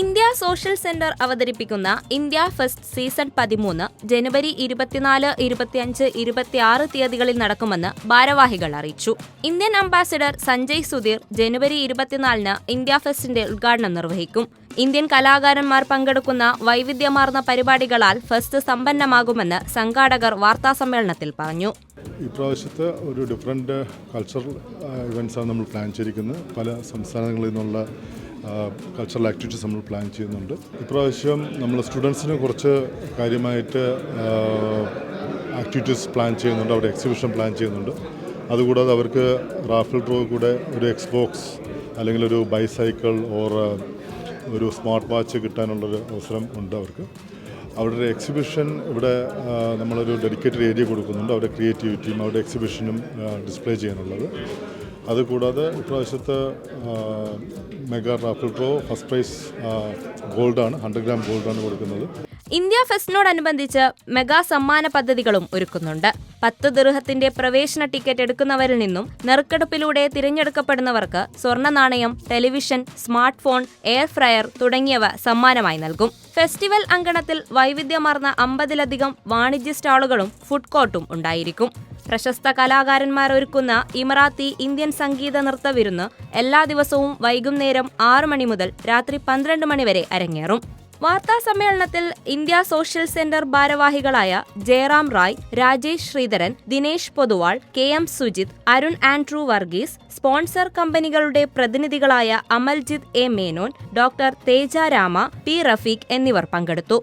India social centre അവതരിപ്പിക്കുന്ന India fest season പതിമൂന്ന് ജനുവരി ഇരുപത്തിനാല് ഇരുപത്തിയഞ്ച് ഇരുപത്തിയാറ് തീയതികളിൽ നടക്കുമെന്ന് ഭാരവാഹികൾ അറിയിച്ചു. ഇന്ത്യൻ അംബാസിഡർ സഞ്ജയ് സുധീർ ജനുവരി ഇരുപത്തിനാലിന് ഇന്ത്യ ഫെസ്റ്റിന്റെ ഉദ്ഘാടനം നിർവഹിക്കും. ഇന്ത്യൻ കലാകാരന്മാർ പങ്കെടുക്കുന്ന വൈവിധ്യമാർന്ന പരിപാടികളാൽ ഫെസ്റ്റ് സമ്പന്നമാകുമെന്ന് സംഘാടകർ വാർത്താസമ്മേളനത്തിൽ പറഞ്ഞു. ഇപ്രാവശ്യത്തെ ഒരു ഡിഫറെന്റ് കൾച്ചറൽ ഇവന്റ്സാണ് നമ്മൾ പ്ലാൻ ചെയ്തിരിക്കുന്നത്. പല സംസ്ഥാനങ്ങളിൽ നിന്നുള്ള കൾച്ചറൽ ആക്ടിവിറ്റീസ് നമ്മൾ പ്ലാൻ ചെയ്യുന്നുണ്ട്. ഇപ്രാവശ്യം നമ്മൾ സ്റ്റുഡൻസിന് കുറച്ച് കാര്യമായിട്ട് ആക്ടിവിറ്റീസ് പ്ലാൻ ചെയ്യുന്നുണ്ട്. അവിടെ എക്സിബിഷൻ പ്ലാൻ ചെയ്യുന്നുണ്ട്. അതുകൂടാതെ അവർക്ക് റാഫിൽ ഡ്രോ കൂടെ ഒരു എക്സ്ബോക്സ് അല്ലെങ്കിൽ ഒരു ബൈസൈക്കിൾ ഓർ ഒരു സ്മാർട്ട് വാച്ച് കിട്ടാനുള്ളൊരു അവസരം ഉണ്ട് അവർക്ക്. ഒരു എക്സിബിഷൻ ഇവിടെ നമ്മളൊരു ഡെഡിക്കേറ്റഡ് ഏരിയ കൊടുക്കുന്നുണ്ട്. അവരുടെ ക്രിയേറ്റിവിറ്റിയും അവരുടെ എക്സിബിഷനും ഡിസ്പ്ലേ ചെയ്യാനുള്ളത്. അതുകൂടാതെ ഇപ്രാവശ്യത്തെ mega raffle pro first prize ഗോൾഡാണ് ഹൺഡ്രഡ് ഗ്രാം ഗോൾഡാണ് കൊടുക്കുന്നത്. ഇന്ത്യ ഫെസ്റ്റിനോടനുബന്ധിച്ച് മെഗാ സമ്മാന പദ്ധതികളും ഒരുക്കുന്നുണ്ട്. പത്ത് ദൃഹത്തിന്റെ പ്രവേശന ടിക്കറ്റ് എടുക്കുന്നവരിൽ നിന്നും നെറുക്കെടുപ്പിലൂടെ തിരഞ്ഞെടുക്കപ്പെടുന്നവർക്ക് സ്വർണ നാണയം television smart phone air fryer തുടങ്ങിയവ സമ്മാനമായി നൽകും. ഫെസ്റ്റിവൽ അങ്കണത്തിൽ വൈവിധ്യമാർന്ന അമ്പതിലധികം വാണിജ്യ സ്റ്റാളുകളും ഫുഡ് കോർട്ടും ഉണ്ടായിരിക്കും. പ്രശസ്ത കലാകാരന്മാർ ഒരുക്കുന്ന ഇമറാത്തി ഇന്ത്യൻ സംഗീത നൃത്ത വിരുന്ന് എല്ലാ ദിവസവും വൈകുന്നേരം ആറു മണി മുതൽ രാത്രി പന്ത്രണ്ട് മണി വരെ അരങ്ങേറും. വാർത്താ സമ്മേളനത്തിൽ ഇന്ത്യ സോഷ്യൽ സെന്റർ ഭാരവാഹികളായ Jayaram Rai Rajesh Sreedharan Dinesh Poduval K M Sujith Arun Andrew Varghese sponsor കമ്പനികളുടെ പ്രതിനിധികളായ Amaljith A Menon doctor Teja Rama P Rafeeq എന്നിവർ പങ്കെടുത്തു.